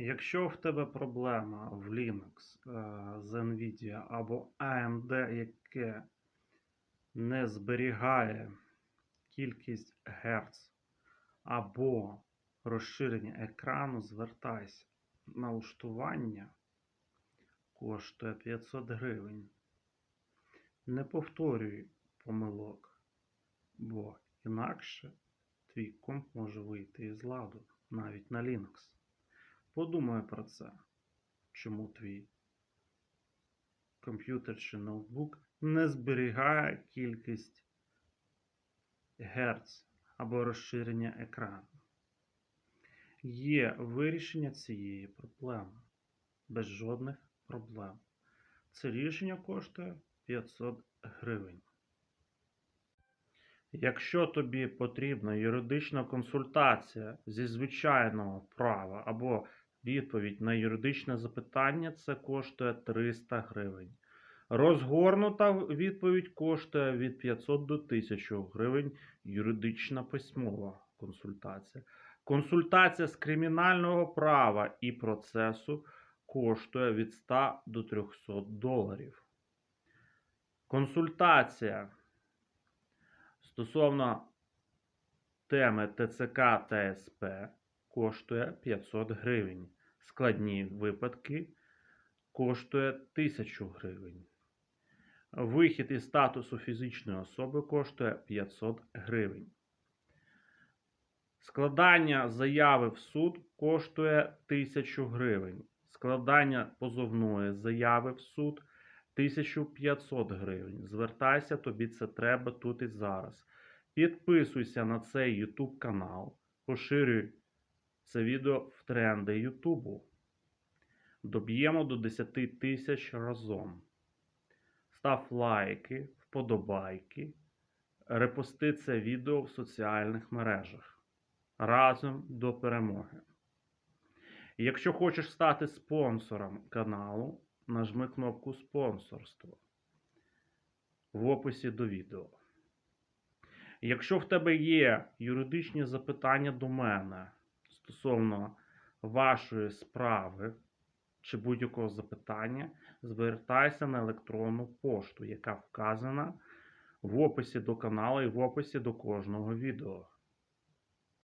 Якщо в тебе проблема в Linux е, з NVIDIA або AMD, яке не зберігає кількість Гц або розширення екрану, звертайся. Налаштування коштує 500 гривень. Не повторюй помилок, бо інакше твій комп може вийти із ладу навіть на Linux. Подумай про це, чому твій комп'ютер чи ноутбук не зберігає кількість Герц або розширення екрану. Є вирішення цієї проблеми без жодних проблем. Це рішення коштує 500 гривень. Якщо тобі потрібна юридична консультація зі звичайного права або відповідь на юридичне запитання, це коштує 300 гривень. Розгорнута відповідь коштує від 500 до 1000 гривень юридична письмова консультація. Консультація з кримінального права і процесу коштує від 100 до 300 доларів. Консультація стосовно теми ТЦК та СП коштує 500 гривень. Складні випадки коштує 1000 гривень. Вихід із статусу фізичної особи коштує 500 гривень. Складання заяви в суд коштує 1000 гривень. Складання позовної заяви в суд 1500 гривень. Звертайся, тобі це треба тут і зараз. Підписуйся на цей YouTube канал, поширюй це відео в тренди Ютубу. Доб'ємо до 10 тисяч разом. Став лайки, вподобайки, репости це відео в соціальних мережах. Разом до перемоги. Якщо хочеш стати спонсором каналу, нажми кнопку спонсорство в описі до відео. Якщо в тебе є юридичні запитання до мене стосовно вашої справи чи будь-якого запитання, звертайся на електронну пошту, яка вказана в описі до каналу і в описі до кожного відео.